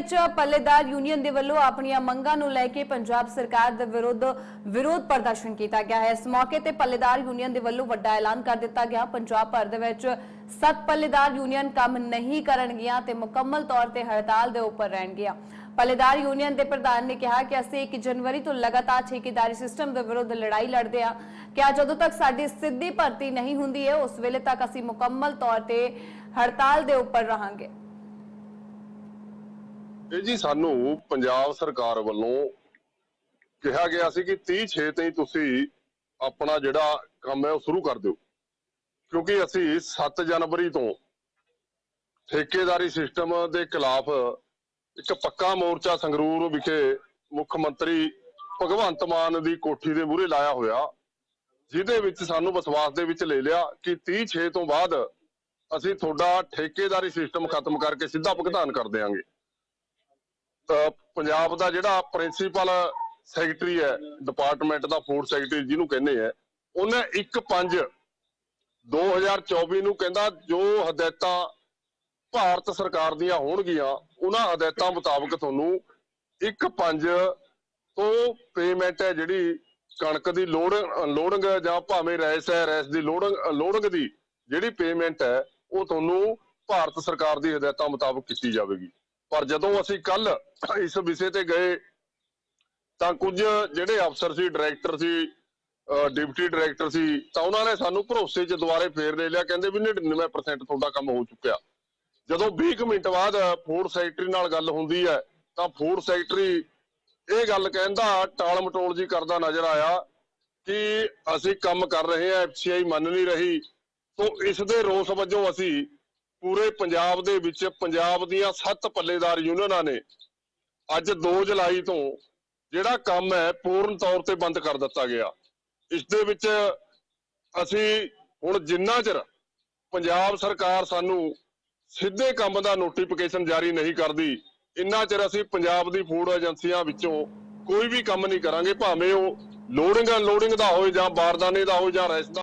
ਵਿੱਚ ਪੱਲੇਦਾਰ ਯੂਨੀਅਨ ਦੇ ਵੱਲੋਂ ਆਪਣੀਆਂ ਮੰਗਾਂ ਨੂੰ ਲੈ ਕੇ ਪੰਜਾਬ ਸਰਕਾਰ ਦੇ ਵਿਰੁੱਧ ਵਿਰੋਧ ਪ੍ਰਦਰਸ਼ਨ ਕੀਤਾ ਗਿਆ ਹੈ। ਇਸ ਮੌਕੇ ਤੇ ਪੱਲੇਦਾਰ ਯੂਨੀਅਨ ਦੇ ਵੱਲੋਂ ਵੱਡਾ ਐਲਾਨ ਕਰ ਦਿੱਤਾ ਗਿਆ। ਪੰਜਾਬ ਭਰ ਦੇ ਵਿੱਚ ਸੱਤ ਪੱਲੇਦਾਰ ਯੂਨੀਅਨ ਕੰਮ ਨਹੀਂ ਕਰਨਗੀਆਂ ਤੇ ਮੁਕੰਮਲ ਤੌਰ ਤੇ ਹੜਤਾਲ ਦੇ ਉੱਪਰ ਰਹਿਣਗੀਆਂ। ਪੱਲੇਦਾਰ ਯੂਨੀਅਨ ਦੇ ਪ੍ਰਧਾਨ ਨੇ ਕਿਹਾ ਕਿ ਅਸੀਂ 1 ਜਨਵਰੀ ਤੋਂ ਲਗਾਤਾਰ ਠੇਕੇਦਾਰੀ ਸਿਸਟਮ ਦੇ ਵਿਰੁੱਧ ਲੜਾਈ ਲੜਦੇ ਹਾਂ। ਕਿ ਜਦੋਂ ਤੱਕ ਸਾਡੀ ਸਿੱਧੀ ਭਰਤੀ ਨਹੀਂ ਹੁੰਦੀ ਹੈ, ਉਸ ਵੇਲੇ ਤੱਕ ਅਸੀਂ ਮੁਕੰਮਲ ਤੌਰ ਤੇ ਹੜਤਾਲ ਦੇ ਉੱਪਰ ਰਹਾਂਗੇ। ਇਹ ਜੀ ਸਾਨੂੰ ਪੰਜਾਬ ਸਰਕਾਰ ਵੱਲੋਂ ਕਿਹਾ ਗਿਆ ਸੀ ਕਿ 30 6 ਤੇ ਤੁਸੀਂ ਆਪਣਾ ਜਿਹੜਾ ਕੰਮ ਹੈ ਉਹ ਸ਼ੁਰੂ ਕਰ ਦਿਓ। ਕਿਉਂਕਿ ਅਸੀਂ 7 ਜਨਵਰੀ ਤੋਂ ਠੇਕੇਦਾਰੀ ਸਿਸਟਮ ਦੇ ਖਿਲਾਫ ਇੱਕ ਪੱਕਾ ਮੋਰਚਾ ਸੰਗਰੂਰ ਵਿਖੇ ਮੁੱਖ ਮੰਤਰੀ ਭਗਵੰਤ ਮਾਨ ਦੀ ਕੋਠੀ ਦੇ ਮੂਹਰੇ ਲਾਇਆ ਹੋਇਆ, ਜਿਹਦੇ ਵਿੱਚ ਸਾਨੂੰ ਵਿਸ਼ਵਾਸ ਦੇ ਵਿੱਚ ਲੈ ਲਿਆ ਕਿ 30 6 ਤੋਂ ਬਾਅਦ ਅਸੀਂ ਤੁਹਾਡਾ ਠੇਕੇਦਾਰੀ ਸਿਸਟਮ ਖਤਮ ਕਰਕੇ ਸਿੱਧਾ ਭੁਗਤਾਨ ਕਰ ਦੇਵਾਂਗੇ ਪੰਜਾਬ ਦਾ ਜਿਹੜਾ ਪ੍ਰਿੰਸੀਪਲ ਸੈਕਟਰੀ ਹੈ, ਡਿਪਾਰਟਮੈਂਟ ਦਾ ਫੂਡ ਸੈਕਟਰੀ ਜਿਹਨੂੰ ਕਹਿੰਦੇ ਆ, ਉਹਨੇ 1/5 2024 ਨੂੰ ਕਹਿੰਦਾ ਜੋ ਹਦਾਇਤਾਂ ਭਾਰਤ ਸਰਕਾਰ ਦੀਆਂ ਹੋਣਗੀਆਂ, ਉਹਨਾਂ ਹਦਾਇਤਾਂ ਮੁਤਾਬਕ ਤੁਹਾਨੂੰ 1/5 ਤੋਂ ਪੇਮੈਂਟ ਹੈ ਜਿਹੜੀ ਕਣਕ ਦੀ ਲੋੜ ਲੋਡਿੰਗ ਜਾਂ ਭਾਵੇਂ ਰੈਸ ਹੈ ਰੈਸ ਦੀ ਲੋਡਿੰਗ ਲੋਡਿੰਗ ਦੀ ਜਿਹੜੀ ਪੇਮੈਂਟ ਹੈ, ਉਹ ਤੁਹਾਨੂੰ ਭਾਰਤ ਸਰਕਾਰ ਦੀ ਹਦਾਇਤਾਂ ਮੁਤਾਬਕ ਕੀਤੀ ਜਾਵੇਗੀ। ਪਰ ਜਦੋਂ ਅਸੀਂ ਕੱਲ ਇਸ ਵਿਸ਼ੇ ਤੇ ਗਏ, ਤਾਂ ਕੁਝ ਜਿਹੜੇ ਅਫਸਰ ਸੀ ਡਾਇਰੈਕਟਰ ਸੀ ਡਿਪਟੀ ਡਾਇਰੈਕਟਰ ਸੀ, ਤਾਂ ਉਹਨਾਂ ਨੇ ਸਾਨੂੰ ਭਰੋਸੇ 'ਚ ਦੁਬਾਰੇ ਫੇਰ ਲੈ ਲਿਆ, ਕਹਿੰਦੇ ਵੀ 99% ਤੁਹਾਡਾ ਕੰਮ ਹੋ ਚੁੱਕਿਆ। ਜਦੋਂ 20 ਕੁ ਮਿੰਟ ਬਾਅਦ ਫੂਡ ਸੈਕਟਰੀ ਨਾਲ ਗੱਲ ਹੁੰਦੀ ਹੈ, ਤਾਂ ਫੂਡ ਸੈਕਟਰੀ ਇਹ ਗੱਲ ਕਹਿੰਦਾ, ਟਾਲ ਮਟੋਲ ਜੀ ਕਰਦਾ ਨਜ਼ਰ ਆਇਆ ਕਿ ਅਸੀਂ ਕੰਮ ਕਰ ਰਹੇ ਹਾਂ ਐਫਸੀਆਈ ਮੰਨ ਨਹੀਂ ਰਹੀ। ਸੋ ਇਸ ਦੇ ਰੋਸ ਵਜੋਂ ਅਸੀਂ ਪੂਰੇ ਪੰਜਾਬ ਦੇ ਵਿੱਚ ਪੰਜਾਬ ਦੀਆਂ ਸੱਤ ਪੱਲੇਦਾਰ ਯੂਨੀਅਨਾਂ ਨੇ ਅੱਜ 2 ਜੁਲਾਈ ਤੋਂ ਜਿਹੜਾ ਕੰਮ ਹੈ ਪੂਰਨ ਤੌਰ ਤੇ ਬੰਦ ਕਰ ਦਿੱਤਾ ਗਿਆ। ਇਸ ਦੇ ਵਿੱਚ ਅਸੀਂ ਹੁਣ ਜਿੰਨਾ ਚਿਰ ਪੰਜਾਬ ਸਰਕਾਰ ਸਾਨੂੰ ਸਿੱਧੇ ਕੰਮ ਦਾ ਨੋਟੀਫਿਕੇਸ਼ਨ ਜਾਰੀ ਨਹੀਂ ਕਰਦੀ, ਇੰਨਾ ਚਿਰ ਅਸੀਂ ਪੰਜਾਬ ਦੀ ਫੂਡ ਏਜੰਸੀਆਂ ਵਿੱਚੋਂ ਕੋਈ ਵੀ ਕੰਮ ਨਹੀਂ ਕਰਾਂਗੇ, ਭਾਵੇਂ ਉਹ ਲੋਡਿੰਗ ਅਨਲੋਡਿੰਗ ਦਾ ਹੋਵੇ ਜਾਂ ਬਾਰਦਾਨੇ ਦਾ ਹੋਵੇ ਜਾਂ ਰੈਸ